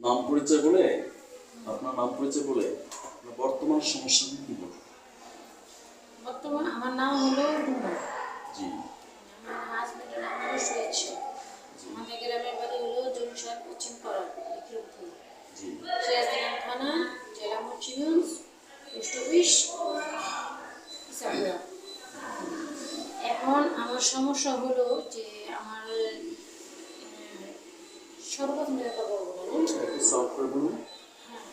নাম পরিচয় বলে আপনার নাম পরিচয় বলে বর্তমান সমস্যা কি বলবেন? বর্তমান আমার নাম হলো রুমা জি। আমার হাজবেন্ডের নাম হলো আমাদের গ্রামের বাড়ি হলো পশ্চিম পাড়া বিক্রমপুর জি। সিরাজদিনাম থানা জেলা মুন্সিগঞ্জ পোস্ট অফিস এখন আমার সমস্যা হলো যে আমার বলব একটু করে বলুন। হ্যাঁ,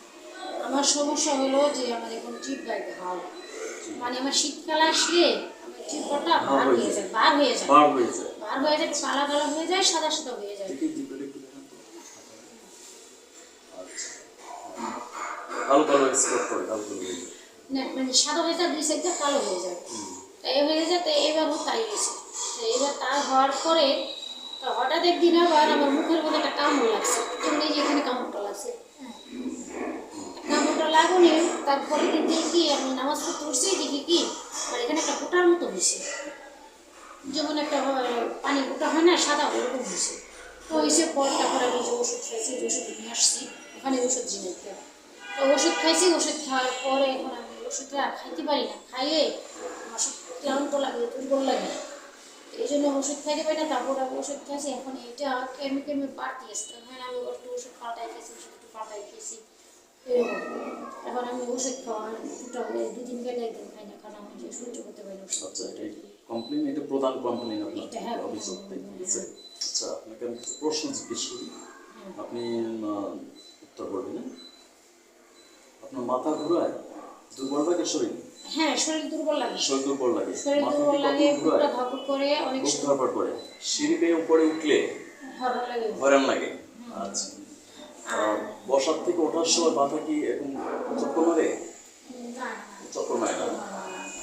আমার সমস্যা হলো যে আমার এখন জিভ গায়ে ঘাও মানে আমার শীতকাল আসলে আমার বার হয়ে যায়। বার হয়ে যায়। বার হয়ে যায়। বার হয়ে যায় কালা কালা হয়ে যায় সাদা সাদা হয়ে যায়। আচ্ছা। করে হয়ে না, মানে সাদা হয়ে যায় দুই সাইডটা কালো হয়ে যায়। তাই হয়ে যায় তো এবারও তাই হয়েছে। এবার তার হওয়ার পরে তো হঠাৎ একদিন আবার আমার মুখের মধ্যে একটা কামড় লাগছে। তুমি যে এখানে কামড়টা লাগছে। কামড়টা লাগুনি তারপরে দিন দেখি আমি নামাজ পড়তে উঠছি, দেখি কি আর এখানে একটা ফোটার মতো হয়েছে। যেমন একটা পানি ফোটা হয় না, সাদা ওরকম হয়েছে। তো হয়েছে পর তারপরে আমি যে ওষুধ খাইছি ওষুধ নিয়ে আসছি, ওখানে ওষুধ জিনে তো ওষুধ খাইছি, ওষুধ খাওয়ার পরে এখন আমি ওষুধটা খাইতে পারি না। খাইলে আমার সব ক্লান্ত লাগে, দুর্বল লাগে। এই জন্য ওষুধ খাইতে পারি না তারপর আমি ওষুধ খাইছি এখন এটা কেমনি কেমনি বাড়তি আসতে হ্যাঁ আমি একটু ওষুধ পাল্টাই খাইছি ওষুধ একটু পাল্টাই খেয়েছি এরকম। এখন আমি ওষুধ খাওয়া দুটো দুদিন গেলে একদিন খাই না কারণ আমি যে সহ্য করতে পারি না। আচ্ছা এটা কমপ্লেন এটা প্রধান কমপ্লেন এটা হ্যাঁ, আপনার অভিযোগ আছে আচ্ছা আপনাকে আমি কিছু প্রশ্ন জিজ্ঞেস করি। আপনি উত্তর করবেন হ্যাঁ? আপনার মাথা ঘোরায় দুর্বল লাগে শরীর হ্যাঁ শরীর দুর্বল লাগে। শরীর দুর্বল লাগে। শরীর দুর্বল লাগে বুকটা ধপক করে অনেক বুক ধরপড় করে। সিঁড়ি বেয়ে উপরে উঠলে হরণ লাগে। হয়রান লাগে। আচ্ছা। বসার থেকে ওঠার সময় মাথা কি এরকম চক্কর মারে? চক্কর মারে না?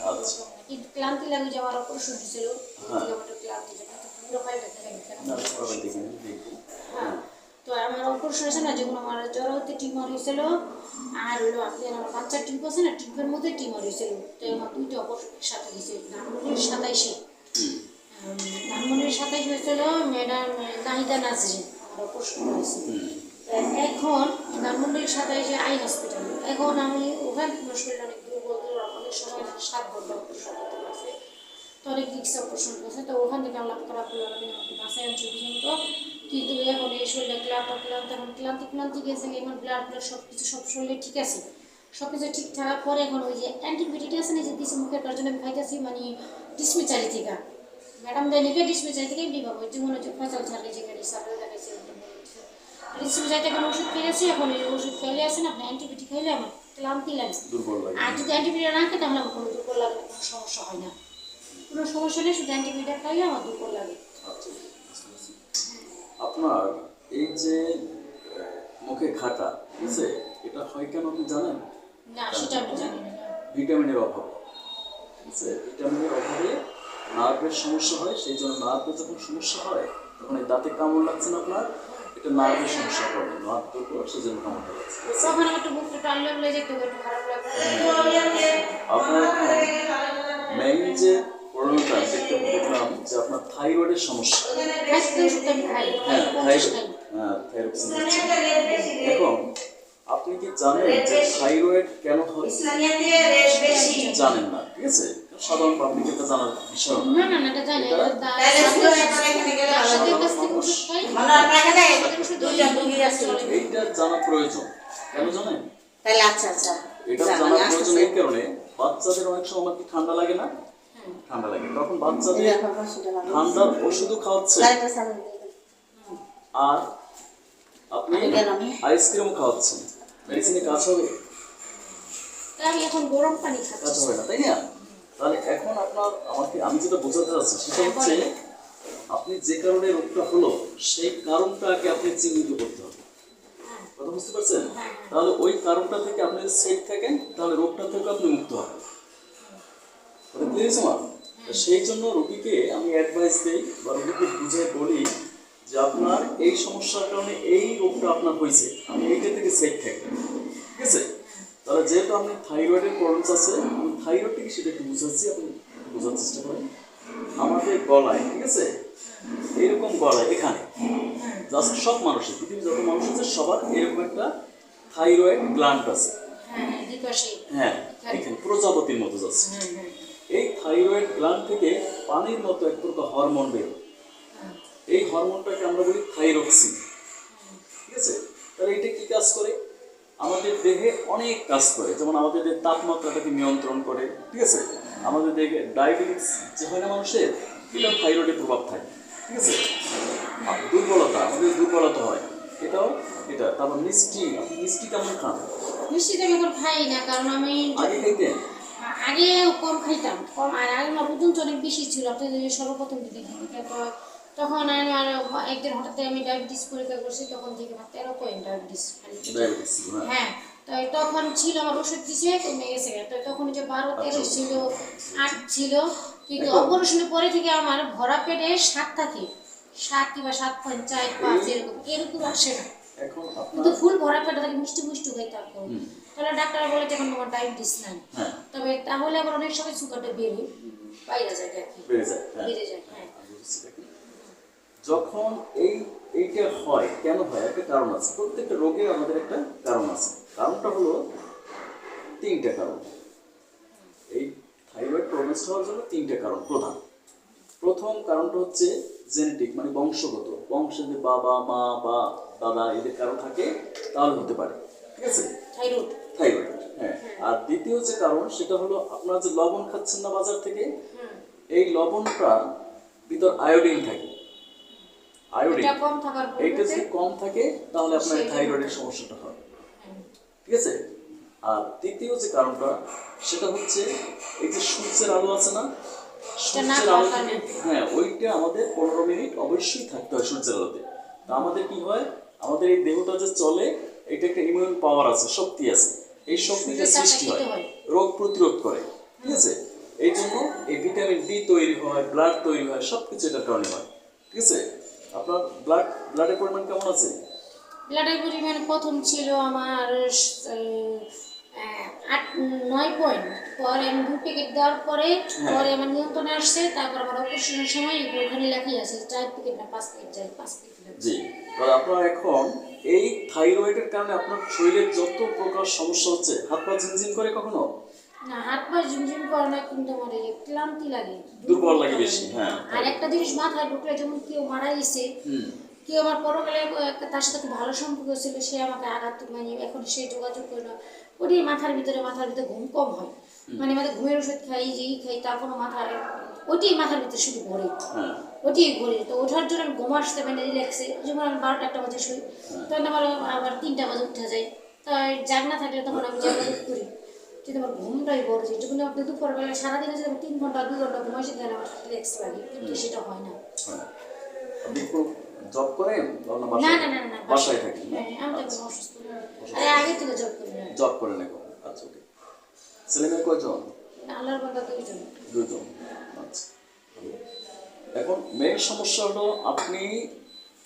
আচ্ছা। কিন্তু ক্লান্তি লাগে যে আমার অপারেশন হয়েছিল হ্যাঁ। ক্লান্তি যে পুরো পাইটা থেকে না। সবাই দেখি না, দেখি। হ্যাঁ তো আমার অপারেশন হয়েছে না যখন আমার জ্বর হতে টিউমার হয়েছিল? আর হলো আপনি আমার বাচ্চার টিউব আছে না টিউবের মধ্যে টিউমার হয়েছিল। তো আমার দুইটা অপারেশন সাথে হয়েছে ধানমন্ডির সাতাইশে। ধানমন্ডির সাতাইশ হয়েছিল ম্যাডাম নাহিদা নাজরিন আমার অপারেশন হয়েছে এখন ধানমন্ডির সাতাইশে আই হসপিটাল। এখন আমি ওখান থেকে শরীর অনেক দুর্বল অনেক সময় সাত ঘণ্টা অপারেশন করতে তো অনেক রিক্স অপারেশন করছে তো ওখান থেকে আল্লাহ আমি আমাকে বাসায় আনছি পর্যন্ত কিন্তু এখন এই শরীরে ক্লান্ত ক্লান্ত এখন ক্লান্তি ক্লান্তি গেছে এখন ব্লাড ব্লাড সব কিছু সব শরীরে ঠিক আছে। সব কিছু ঠিক থাকার পরে এখন ওই যে অ্যান্টিবায়োটিক আছে না যে দিছে মুখের তার জন্য আমি খাইতেছি মানে ডিসমিচারি থেকে। ম্যাডাম দেয় নিকে ডিসমিচারি থেকে? বিভাগ ওই যে মনে হচ্ছে ফসল ছাড়লে যেখানে সাপড়ে দেখাইছে ডিসমিচারি থেকে ওষুধ খেয়েছি এখন এই ওষুধ খেলে আছে না আপনি অ্যান্টিবায়োটিক খাইলে আমার ক্লান্তি লাগছে আর যদি অ্যান্টিবায়োটিক না তাহলে আমার কোনো দুর্বল লাগে কোনো সমস্যা হয় না। কোনো সমস্যা নেই শুধু অ্যান্টিবায়োটিক খাইলে আমার দুর্বল লাগে। আচ্ছা। আপনার এই যে মুখে ঘাটা ঠিক আছে? এটা হয় কেন আপনি জানেন? না সেটা আমি জানি না। ভিটামিনের অভাবে। ঠিক আছে? ভিটামিনের অভাবে নার্ভের সমস্যা হয় সেই জন্য নার্ভের যখন সমস্যা হয় তখন এই দাঁতে কামড় লাগছে না আপনার এটা নার্ভের সমস্যা করবে নার্ভ দুর্বল সেই জন্য কামড়টা লাগছে। তখন একটু বুকটা টানলে বলে যেত একটু খারাপ লাগবে আপনার মেইন যে প্রবলেমটা দেখতে দেখলাম যে আপনার থাইরয়েডের সমস্যা। হ্যাঁ হ্যাঁ এখন আপনি কি জানেন যে থাইরয়েড কেন হয়? জানেন না ঠিক আছে? সাধারণ পাবলিক এটা জানার বিষয় না। না না না এটা জানি এটা- এটা দা- ডাক্তারদের কাছ থেকে ওষুধ খাই ওষুধ চলে। এইটা জানা প্রয়োজন। কেন জানেন? তাহলে আচ্ছা আচ্ছা। এটা জানা জানা প্রয়োজন এই কারণে বাচ্চাদের অনেক সময় আমার কি ঠান্ডা লাগে না। ঠান্ডা লাগে। তখন বাচ্চাদের। ঠান্ডার ওষুধও খাওয়াচ্ছে। আর আপনি খাওয়াচ্ছেন। মেডিসিনে কাজ হবে? আমি এখন গরম পানি কাজ হবে না তাই না? তাহলে এখন আপনার আমাকে আমি যেটা বোঝাতে চাচ্ছি সেটা হ্যাঁ, হচ্ছে আপনি যে কারণে রোগটা হলো সেই কারণটাকে আপনি চিহ্নিত করতে হবে। হ্যাঁ। কথা বুঝতে পারছেন? হ্যাঁ। তাহলে ওই কারণটা থেকে আপনি সেফ থাকেন তাহলে রোগটা থেকে আপনি মুক্ত হবেন। ক্লিয়ার মা? সেই জন্য রোগীকে আমি অ্যাডভাইস দিই বা রোগীকে বুঝে বলি যে আপনার এই সমস্যার কারণে এই রোগটা আপনার হয়েছে আমি এইটা থেকে সেফ থাকবেন। ঠিক আছে? তাহলে যেহেতু আপনি থাইরয়েডের প্রবলেমস আছে আমি থাইরয়েড থেকে সেটা একটু বুঝাচ্ছি আপনি বোঝার চেষ্টা করেন। আমাদের গলায় ঠিক আছে? এরকম গলায় এখানে। জাস্ট সব মানুষের পৃথিবীর যত মানুষ আছে সবার এরকম একটা থাইরয়েড গ্ল্যান্ড আছে। হ্যাঁ হ্যাঁ হ্যাঁ এখানে প্রজাপতির মতো যাচ্ছে এই থাইরয়েড গ্ল্যান্ড থেকে পানির মতো এক প্রকার হরমোন বের। এই হরমোনটাকে আমরা বলি থাইরক্সিন ঠিক আছে? তাহলে এটা কি কাজ করে? আমাদের দেহে অনেক কাজ করে। যেমন আমাদের দেহের তাপমাত্রাটাকে নিয়ন্ত্রণ করে। ঠিক আছে? আমাদের দেহে ডায়াবেটিস যে হয় না মানুষের এটা থাইরয়েডের প্রভাব থাকে। ঠিক আছে? আর দুর্বলতা আমাদের দুর্বলতা হয়। এটাও এটা। তারপর মিষ্টি। আপনি মিষ্টি কেমন খান? মিষ্টি তো আমি এখন খাই না কারণ আমি আগে খাইতেন? আগে কম খাইতাম কম আর আগে আমার ওজন তো অনেক বেশি ছিল আপনাদের সর্বপ্রথম দিকে তারপর তখন আমি আর একদিন হঠাৎ আমি ডায়াবেটিস পরীক্ষা করছি তখন থেকে আমার তেরো পয়েন্ট ডায়াবেটিস ডায়াবেটিস হ্যাঁ। হ্যাঁ তাই তখন ছিল আমার ওষুধ দিছে কমে গেছে তো তখন যে বারো তেরো ছিল আট ছিল কিন্তু অপারেশনের পরে থেকে আমার ভরা পেটে সাত থাকে সাত কিংবা সাত পয়েন্ট চার পাঁচ এরকম এরকম আসে না। কিন্তু ফুল ভরা পেটে থাকে মিষ্টি মিষ্টি খাই তারপর তাহলে ডাক্তার বলে এখন তোমার ডায়াবেটিস নাই। হ্যাঁ। তবে তাহলে আবার অনেক সময় সুগারটা বেড়ে বাইরে যায় আর কি। বেড়ে যায় হ্যাঁ। বেড়ে যায় হ্যাঁ। যখন এই এইটা হয় কেন হয়? একটা কারণ আছে। প্রত্যেকটা রোগে আমাদের একটা কারণ আছে। কারণটা হলো তিনটা কারণ। এই থাইরয়েড প্রবলেম হওয়ার জন্য তিনটা কারণ প্রধান। প্রথম কারণটা হচ্ছে জেনেটিক মানে বংশগত। বংশে যে বাবা মা বা দাদা এদের কারণ থাকে তাহলে হতে পারে। ঠিক আছে? থাইরয়েড থাইরয়েড হ্যাঁ। আর দ্বিতীয় যে কারণ সেটা হলো আপনারা যে লবণ খাচ্ছেন না বাজার থেকে এই লবণটা ভিতর আয়োডিন থাকে। আয়োডিন এইটা যদি কম থাকে তাহলে আপনার থাইরয়েডের সমস্যাটা হয়। ঠিক আছে? আর তৃতীয় যে কারণটা সেটা হচ্ছে এই যে সূর্যের আলো আছে না সূর্যের আলো। হ্যাঁ ওইটা আমাদের পনেরো মিনিট অবশ্যই থাকতে হয় সূর্যের আলোতে। তা আমাদের কি হয়? আমাদের এই দেহটা যে চলে এটা একটা ইমিউন পাওয়ার আছে শক্তি আছে। এই শক্তিটা সৃষ্টি হয় রোগ প্রতিরোধ করে ঠিক আছে? এই জন্য এই ভিটামিন ডি তৈরি হয় ব্লাড তৈরি হয় সবকিছু এটা এটার কারণে হয় ঠিক আছে? আপনার ব্লাড ব্লাডের পরিমাণ কেমন আছে? ব্লাডের পরিমাণ প্রথম ছিল আমার আট নয় পয়েন্ট পরে আমি দু প্যাকেট দেওয়ার পরে পরে আমার নিয়ন্ত্রণে আসছে তারপর আমার অপারেশনের সময় ওখানে লেখাই আছে চার প্যাকেট না পাঁচ প্যাকেট যাই পাঁচ প্যাকেট জি। তাহলে আপনার এখন এই থাইরয়েডের কারণে আপনার শরীরের যত প্রকার সমস্যা হচ্ছে হাত পা ঝিনঝিন করে কখনো? না হাত পা ঝিমঝিম করে না কিন্তু আমার এই ক্লান্তি লাগে। দুর্বল লাগে বেশি, হ্যাঁ। আর একটা জিনিস মাথায় ঢুকলে যেমন কেউ মারা গেছে কেউ আমার পরকালে তার সাথে খুব ভালো সম্পর্ক ছিল সে আমাকে আঘাত মানে এখন সে যোগাযোগ করে না ওটি মাথার ভিতরে মাথার ভিতরে ঘুম কম হয়। মানে আমাদের ঘুমের ওষুধ খাই যেই খাই তারপরও মাথার ওটি মাথার ভিতরে শুধু ঘোরে। হ্যাঁ। ওটি ঘুরে। তো ওঠার জন্য আমি ঘুম আসতে মানে রিল্যাক্সে যেমন আমি বারোটা একটা বাজে শুই তখন আমার আবার তিনটা বাজে উঠে যায়। তাই জাগ না থাকলে তখন আমি জাগা করি। কিন্তু আমার ঘুমটাই বড় যেটুকু আপনি দুপুরবেলা সারাদিনে যদি আমি তিন ঘণ্টা দু ঘণ্টা ঘুমাইছি তাহলে আমার রিল্যাক্স লাগে। কিন্তু সেটা হয় না। হ্যাঁ কোনো জব করেন না না না না বাসায় থাকেন হ্যাঁ, আমি তো এখন অসুস্থ আরে আগে থেকে জব করি জব করেন এখন আচ্ছা ওকে ছেলে মেয়ে কয়জন? আল্লাহর বান্দা দুইজন। দুজন আচ্ছা এখন মেন সমস্যা হলো আপনি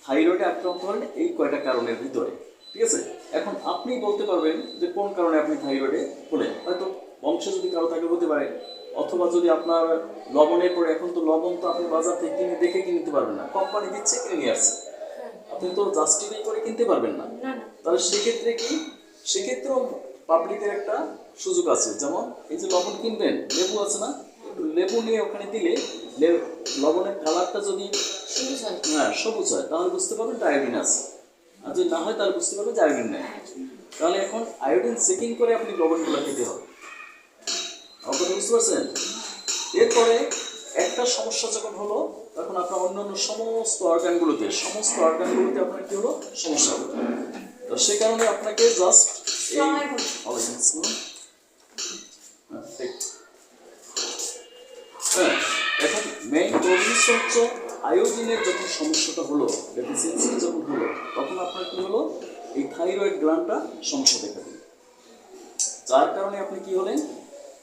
থাইরয়েডে আক্রান্ত হলেন এই কয়টা কারণের ভিতরে ঠিক আছে? এখন আপনি বলতে পারবেন যে কোন কারণে আপনি থাইরয়েডে হলেন। হয়তো বংশে যদি কারও থাকে হতে পারে। অথবা যদি আপনার লবণের পরে এখন তো লবণ তো আপনি বাজার থেকে কিনে দেখে কিনতে পারবেন না কোম্পানি দিচ্ছে কিনে নিয়ে আসছে। হ্যাঁ। আপনি তো জাস্টিফাই করে কিনতে পারবেন না। তাহলে সেক্ষেত্রে কি? সেক্ষেত্রেও পাবলিকের একটা সুযোগ আছে। যেমন এই যে লবণ কিনবেন লেবু আছে না? একটু লেবু নিয়ে ওখানে দিলে লবণের কালারটা যদি সবুজ হয়। হ্যাঁ সবুজ হয় তাহলে বুঝতে পারবেন আয়োডিন আছে। আর যদি না হয় তাহলে বুঝতে পারবেন আয়োডিন নেই। তাহলে এখন আয়োডিন চেকিং করে আপনি লবণগুলো খেতে হবে। বুঝতে পারছেন? এরপরে একটা সমস্যা যখন হলো তখন আপনার অন্যান্য সমস্ত অর্গানগুলোতে সমস্ত অর্গানগুলোতে আপনার কি হলো? সমস্যা হলো। তো সে কারণে আপনাকে জাস্ট এই হ্যাঁ, হ্যাঁ এখন মেইন প্রবলেম হচ্ছে আয়োডিনের যখন সমস্যাটা হলো ডেফিসিয়েন্সি যখন হলো তখন আপনার কি হলো? এই থাইরয়েড গ্ল্যান্ডটা সমস্যা দেখা দিল। যার কারণে আপনি কি হলেন?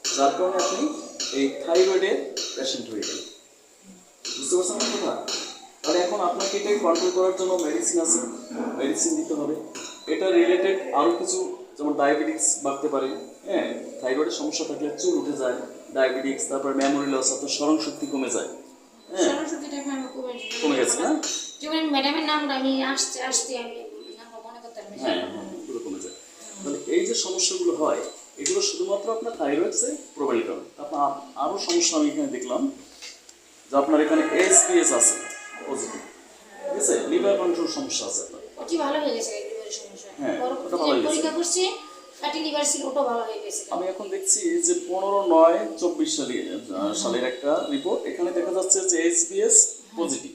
যার কারণে আপনি এই থাইরয়েডের পেশেন্ট হয়ে গেলেন। বুঝতে পারছেন আমার কথা? তাহলে এখন আপনাকে এটাকে কন্ট্রোল করার জন্য মেডিসিন আছে মেডিসিন দিতে হবে। এটা রিলেটেড আরও কিছু যেমন ডায়াবেটিক্স বাড়তে পারে হ্যাঁ? থাইরয়েডের সমস্যা থাকলে চুল উঠে যায় ডায়াবেটিক্স তারপর মেমোরি লস অর্থাৎ স্মরণ শক্তি কমে যায় হ্যাঁ? কমে গেছে। না? যখন ম্যাডামের নামটা আমি আসতে আসতে আমি মনে করতে হ্যাঁ হ্যাঁ কমে যায়। তাহলে এই যে সমস্যাগুলো হয় এগুলো শুধুমাত্র আপনার থাইরয়েডসে প্রোবাইল কারণ তারপর আ- আরও সমস্যা আমি এখানে দেখলাম যে আপনার এখানে এসপিএস আছে পজিটিভ ঠিক আছে? লিভার ফাংশন সমস্যা আছে আপনার। ওটি ভালো হয়ে গেছে? লিভারের সমস্যা। হ্যাঁ, ওটা ভালো হয়ে পরীক্ষা করছি ফ্যাটি লিভার ছিল ওটাও ভালো হয়ে গেছে। আমি এখন দেখছি যে পনেরো নয় সালে সালের একটা রিপোর্ট এখানে দেখা যাচ্ছে যে পজিটিভ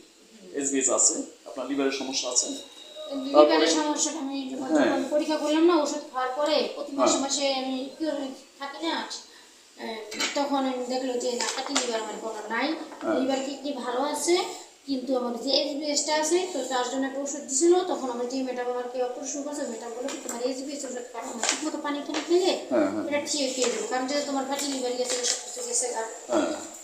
আছে আপনার লিভারের সমস্যা আছে। লিভারের সমস্যাটা আমি যখন হ্যাঁ। পরীক্ষা করলাম না ওষুধ খাওয়ার পরে প্রতি মাসে হ্যাঁ। মাসে আমি থাকি না তখন আমি দেখল যে না লিভার আমার কোনো নাই হ্যাঁ। লিভার কিডনি ভালো আছে কিন্তু আমার যে এসবিএসটা আছে তো তার জন্য একটা ওষুধ দিছিল তখন আমার যে ম্যাডাম আমাকে অপারেশন করছে ম্যাডাম বলে তোমার এসবিএস ওষুধ খাওয়া ঠিক মতো পানি টানি খেলে এটা ঠিক খেয়ে দেবো কারণ যেহেতু তোমার ফ্যাটি লিভার গেছে সব কিছু গেছে আর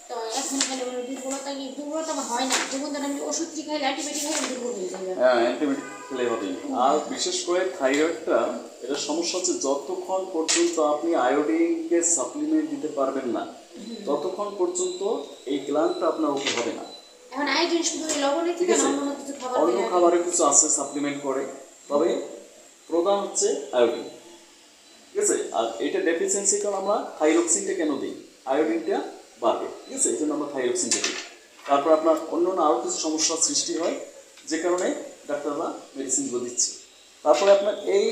তো এখন খালি আমার দুর্বলতা কি দুর্বলতা আমার হয় না। যেমন ধর আমি ওষুধ কি খাই অ্যান্টিবায়োটিক খাই দুর্বল হয়ে যাই। হ্যাঁ অ্যান্টিবায়োটিক খেলে হবে। আর বিশেষ করে থাইরয়েডটা এটা সমস্যা হচ্ছে যতক্ষণ পর্যন্ত আপনি আয়োডিনকে সাপ্লিমেন্ট দিতে পারবেন না ততক্ষণ পর্যন্ত এই গ্ল্যান্ডটা আপনার ওকে হবে না। এখন আয়োডিন শুধু লবণে থেকে অন্য কিছু খাবার অন্য খাবারে কিছু আছে সাপ্লিমেন্ট করে। তবে প্রধান হচ্ছে আয়োডিন ঠিক আছে? আর এটা ডেফিসিয়েন্সি কারণ আমরা থাইরক্সিনটা কেন দিই? আয়োডিনটা বাড়বে ঠিক আছে? এই জন্য আমরা থাইরক্সিনটা দিই তারপর আপনার অন্য অন্য আরও কিছু সমস্যার সৃষ্টি হয় যে কারণে ডাক্তাররা মেডিসিনগুলো দিচ্ছে। তারপরে আপনার এই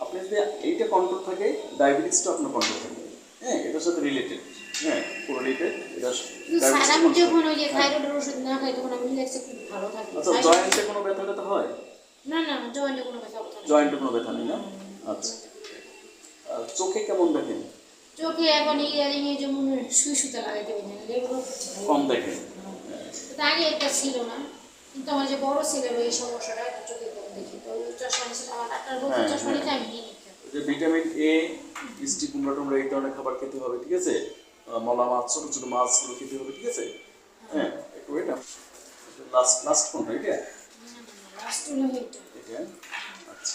আপনি যদি এইটা কন্ট্রোল থাকে ডায়াবেটিসটা আপনার কন্ট্রোল থাকে। হ্যাঁ এটার সাথে রিলেটেড হ্যাঁ পুরো রিলেটেড এটা আমি যখন ওই যে হ্যাঁ। থাইরয়েডের ওষুধ না খাই তখন আমি রিল্যাক্সে খুব ভালো থাকি। আচ্ছা জয়েন্টে কোনো ব্যথা হয়? না না জয়েন্টে কোনো ব্যথা ব্যথা জয়েন্টে কোনো ব্যথা নেই না? আচ্ছা। চোখে কেমন দেখেন? চোখে এখন ইয়ারিং এ যেমন সুই সুতা লাগাইতে পারি এগুলো কম দেখেন তো আগে একটা ছিল না কিন্তু আমার যে বড় ছেলের ওই সমস্যাটা একটু চোখে কম দেখি। তো চশমা নিয়েছিল আমার ডাক্তার বলছে হ্যাঁ, চশমা হ্যাঁ। নিতে আমি নিয়ে যে ভিটামিন এ মিষ্টি কুমড়া টুমড়া এই ধরনের খাবার খেতে হবে ঠিক আছে? মলা মাছ ছোট ছোট মাছগুলো খেতে হবে ঠিক আছে? হ্যাঁ একটু এটা লাস্ট লাস্ট কোনটা এটা লাস্ট হলো এটা এটা আচ্ছা।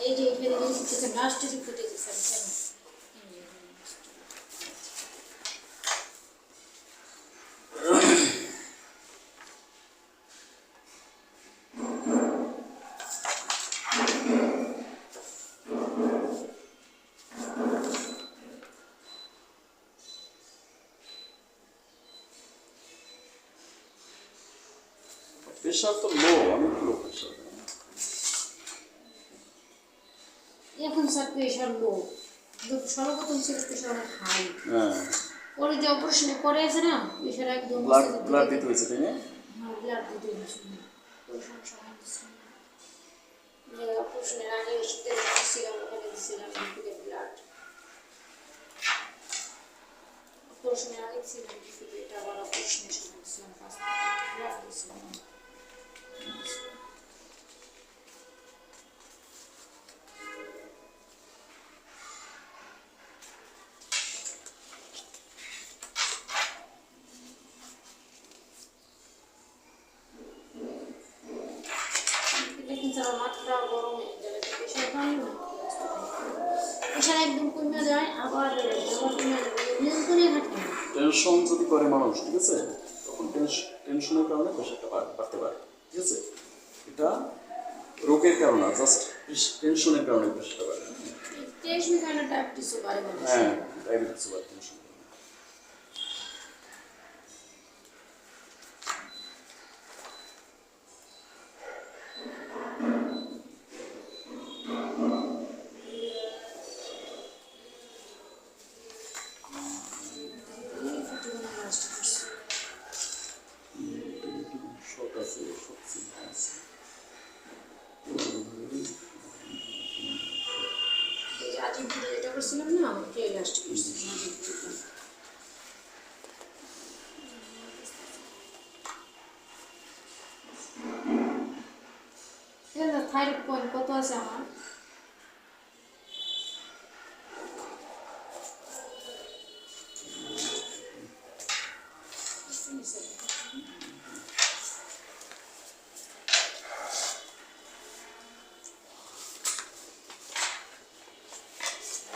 এই যে এখানে যে লাস্ট যে ফুটে গেছে প্রেশার তো লো অনেক লো প্রেশার এখন স্যার প্রেশার লো সর্বপ্রথম ছিল প্রেশার অনেক হাই হ্যাঁ পরে যে অপারেশনে পরে আছে না প্রেশার একদম ব্লাড ব্লাড দিতে হয়েছে তাই না হ্যাঁ ব্লাড দিতে যে অপারেশনের আগে ওষুধের দিচ্ছিলাম ওখানে লিকুইডের ব্লাড অপারেশনের আগে ছিলাম এটা আবার অপারেশনের সময় ব্লাড দিচ্ছিলাম টেনশন যদি করে মানুষ ঠিক আছে? তখন টেনশনের কারণে প্রেশারটা বাড়তে পারে। ঠিক আছে এটা রোগের কারণে জাস্ট টেনশনের কারণে প্রেশারটা বাড়ে টেনশন কারণে ডায়াবেটিসও বাড়ে হ্যাঁ ডায়াবেটিস বা টেনশন থাইরয়েড পয়েন্ট কত আছে আমার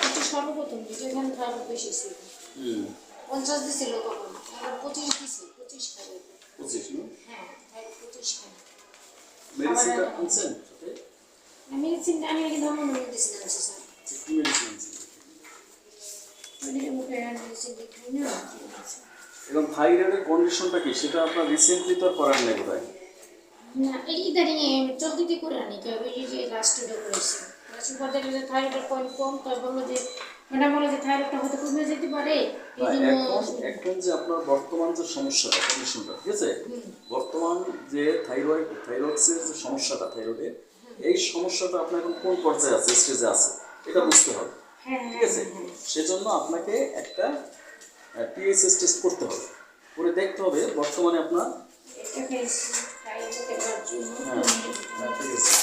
এটা সর্বপ্রথম যেটা এখানে থাইরয়েড বেশি ছিল হুম পঞ্চাশ দিছিল তখন এখন পঁচিশ দিছে পঁচিশ খাবে পঁচিশ না হ্যাঁ থাইরয়েড পঁচিশ খাবে আনছেন মেডিসিন আমি মেডিসিন স্যার কি মেডিসিন আনছেন এবং থাইরয়েডের কন্ডিশনটা কি? সেটা আপনার রিসেন্টলি তো করার নেই বোধ না এই ইদানিং চলতিতে করে আনি কেউ যে লাস্ট ডে করেছি লাস্ট পর দেখলে থাইরয়েডের পয়েন্ট কম তাই বলল যে ম্যাডাম বলে যে থাইরয়েডটা হয়তো কমে যেতে পারে। এখন এখন যে আপনার বর্তমান যে সমস্যাটা কন্ডিশনটা ঠিক আছে? বর্তমান যে থাইরয়েড থাইরয়েডসের যে সমস্যাটা থাইরয়েডের এই সমস্যাটা আপনার এখন কোন পর্যায়ে আছে স্টেজে আছে? এটা বুঝতে হবে। হ্যাঁ ঠিক আছে? সেজন্য আপনাকে একটা টিএসএস টেস্ট করতে হবে। করে দেখতে হবে বর্তমানে আপনার হ্যাঁ হ্যাঁ, ঠিক আছে।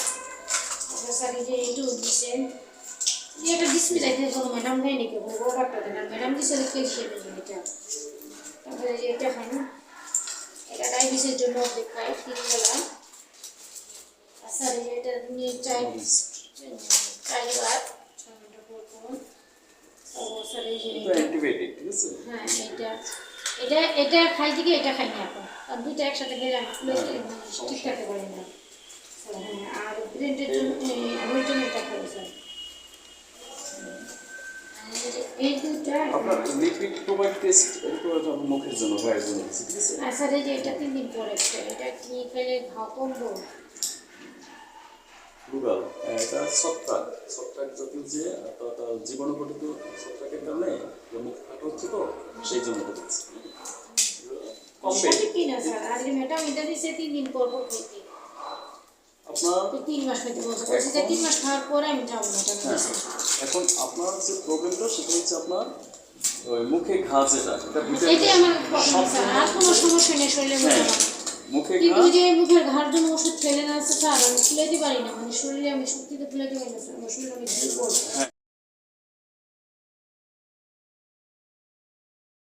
একটা ডিসপ্লে যাইতে কোনো ম্যাডাম কেউ বড় ডাক্তার দেন আর ম্যাডাম দিচ্ছে দেখে খেয়ে নেবেন এটা তারপরে যে এটা খান এটা ডায়াবেটিসের জন্য দেখায় তিন বেলা যে এটা নিয়ে চাই এটা এটা- ঠিক আছে হ্যাঁ এটা এটা এটা খাই থেকে এটা খাই না এখন। আর দুইটা একসাথে আমি ঠিক থাকতে পারি না আর ব্রেনের জন্য আমার জন্য এটা খাই স্যার আর এই দুটা আপনার লিপিড প্রোভাইড টেস্ট এটা আপনার মুখের জন্য ভাইয়ের জন্য ঠিক আছে আর এই যে এটা তিন দিন পরে এটা কি খেলে ঘাও কমবো গুগল এটা ছত্রাক ছত্রাক জাতীয় যে জীবাণু ঘটিত ছত্রাকের কারণে মুখ ফাটা হচ্ছে তো সেই জন্য এটা দিচ্ছি। কমবে সঠিক কি না স্যার? আর ম্যাডাম এটা দিচ্ছে তিন আপনার? মাস তিন খাওয়ার পরে আমি যাব না। এখন আপনার যে প্রবলেমটা সেটা হচ্ছে আপনার ওই মুখে ঘা যেটা এটা এটাই আমার প্রবলেম আর কোনো সমস্যা নেই শরীরে মুখে হ্যাঁ মুখে ঘা কিন্তু যে মুখের ঘার জন্য ওষুধ ফেলে না আছে স্যার আমি ফুলাইতে পারি না। মানে শরীরে আমি শক্তিতে দিতে পারি না স্যার। আমার শরীরে আমি দুর্বল হ্যাঁ।